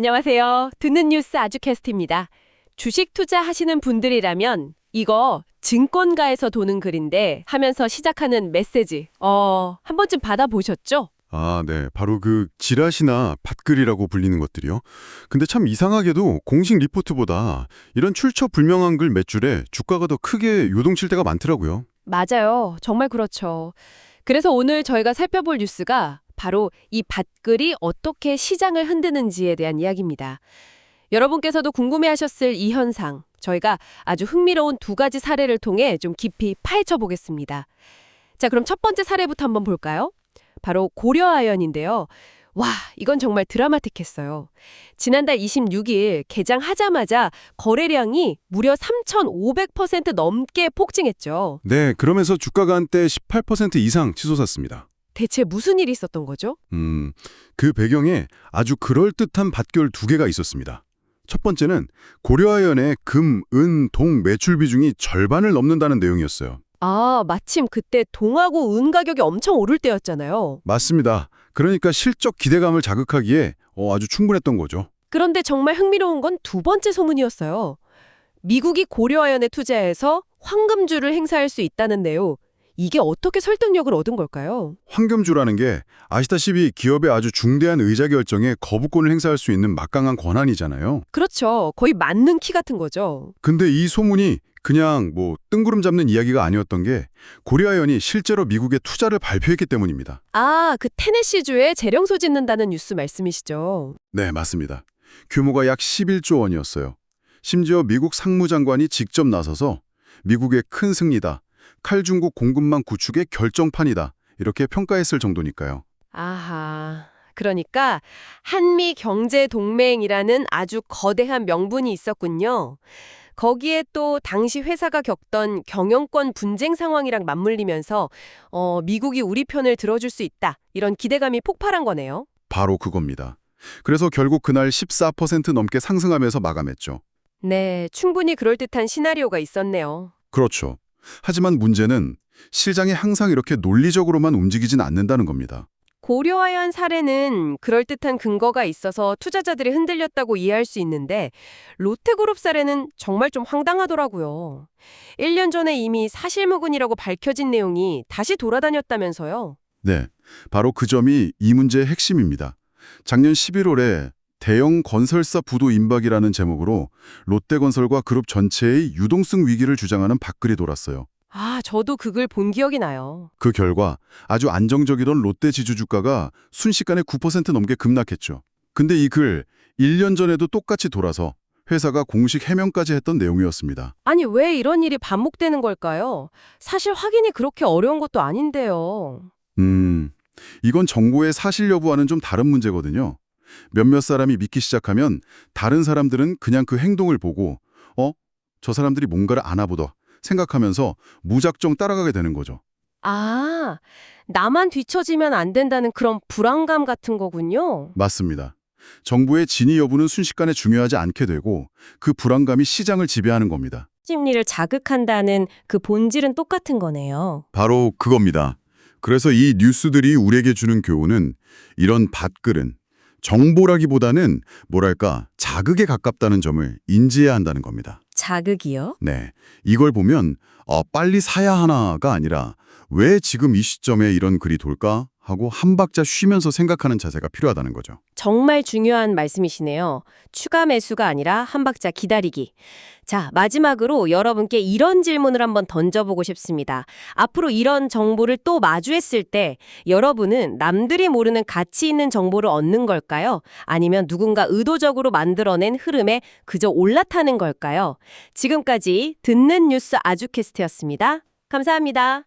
안녕하세요. 듣는 뉴스 아주캐스트입니다. 주식 투자하시는 분들이라면 이거 증권가에서 도는 글인데 하면서 시작하는 메시지 어, 한 번쯤 받아보셨죠? 아, 네. 바로 그 지라시나 밭글이라고 불리는 것들이요. 근데 참 이상하게도 공식 리포트보다 이런 출처 불명한 글 몇 줄에 주가가 더 크게 요동칠 때가 많더라고요. 맞아요. 정말 그렇죠. 그래서 오늘 저희가 살펴볼 뉴스가 바로 이 밭글이 어떻게 시장을 흔드는지에 대한 이야기입니다. 여러분께서도 궁금해하셨을 이 현상, 저희가 아주 흥미로운 두 가지 사례를 통해 좀 깊이 파헤쳐 보겠습니다. 자, 그럼 첫 번째 사례부터 한번 볼까요? 바로 고려아연인데요. 와, 이건 정말 드라마틱했어요. 지난달 26일 개장하자마자 거래량이 무려 3,500% 넘게 폭증했죠. 네, 그러면서 주가가 한때 18% 이상 치솟았습니다. 대체 무슨 일이 있었던 거죠? 음, 그 배경에 아주 그럴듯한 밭결 두 개가 있었습니다. 첫 번째는 고려아연의 금, 은, 동 매출 비중이 절반을 넘는다는 내용이었어요. 아, 마침 그때 동하고 은 가격이 엄청 오를 때였잖아요. 맞습니다. 그러니까 실적 기대감을 자극하기에 어, 아주 충분했던 거죠. 그런데 정말 흥미로운 건 두 번째 소문이었어요. 미국이 고려아연에 투자해서 황금주를 행사할 수 있다는 내용. 이게 어떻게 설득력을 얻은 걸까요? 황금주라는 게 아시다시피 기업의 아주 중대한 의자 결정에 거부권을 행사할 수 있는 막강한 권한이잖아요. 그렇죠. 거의 맞는 키 같은 거죠. 근데 이 소문이 그냥 뭐 뜬구름 잡는 이야기가 아니었던 게 고려아연이 실제로 미국에 투자를 발표했기 때문입니다. 아, 그 테네시주에 재령소 짓는다는 뉴스 말씀이시죠. 네, 맞습니다. 규모가 약 11조 원이었어요. 심지어 미국 상무장관이 직접 나서서 미국의 큰 승리다. 칼중국 공급망 구축의 결정판이다. 이렇게 평가했을 정도니까요. 아하. 그러니까 한미 경제 동맹이라는 아주 거대한 명분이 있었군요. 거기에 또 당시 회사가 겪던 경영권 분쟁 상황이랑 맞물리면서 어, 미국이 우리 편을 들어줄 수 있다. 이런 기대감이 폭발한 거네요. 바로 그겁니다. 그래서 결국 그날 14% 넘게 상승하면서 마감했죠. 네, 충분히 그럴듯한 시나리오가 있었네요. 그렇죠. 하지만 문제는 시장이 항상 이렇게 논리적으로만 움직이진 않는다는 겁니다. 고려아연 사례는 그럴듯한 근거가 있어서 투자자들이 흔들렸다고 이해할 수 있는데 롯데그룹 사례는 정말 좀 황당하더라고요. 1년 전에 이미 사실무근이라고 밝혀진 내용이 다시 돌아다녔다면서요. 네, 바로 그 점이 이 문제의 핵심입니다. 작년 11월에 대형 건설사 부도 임박이라는 제목으로 롯데건설과 그룹 전체의 유동성 위기를 주장하는 밥글이 돌았어요. 아, 저도 그글본 기억이 나요. 그 결과 아주 안정적이던 롯데 지주 주가가 순식간에 9% 넘게 급락했죠. 근데 이 글 1년 전에도 똑같이 돌아서 회사가 공식 해명까지 했던 내용이었습니다. 아니, 왜 이런 일이 반복되는 걸까요? 사실 확인이 그렇게 어려운 것도 아닌데요. 음, 이건 정보의 사실 여부와는 좀 다른 문제거든요. 몇몇 사람이 믿기 시작하면 다른 사람들은 그냥 그 행동을 보고 어? 저 사람들이 뭔가를 아나 보다 생각하면서 무작정 따라가게 되는 거죠. 아, 나만 뒤처지면 안 된다는 그런 불안감 같은 거군요. 맞습니다. 정보의 진위 여부는 순식간에 중요하지 않게 되고 그 불안감이 시장을 지배하는 겁니다. 심리를 자극한다는 그 본질은 똑같은 거네요. 바로 그겁니다. 그래서 이 뉴스들이 우리에게 주는 교훈은 이런 밭글은 정보라기보다는 뭐랄까 자극에 가깝다는 점을 인지해야 한다는 겁니다. 자극이요? 네, 이걸 보면 어, 빨리 사야 하나가 아니라 왜 지금 이 시점에 이런 글이 돌까 하고 한 박자 쉬면서 생각하는 자세가 필요하다는 거죠. 정말 중요한 말씀이시네요. 추가 매수가 아니라 한 박자 기다리기. 자, 마지막으로 여러분께 이런 질문을 한번 던져보고 싶습니다. 앞으로 이런 정보를 또 마주했을 때 여러분은 남들이 모르는 가치 있는 정보를 얻는 걸까요? 아니면 누군가 의도적으로 만들어낸 흐름에 그저 올라타는 걸까요? 지금까지 듣는 뉴스 아주캐스트였습니다. 감사합니다.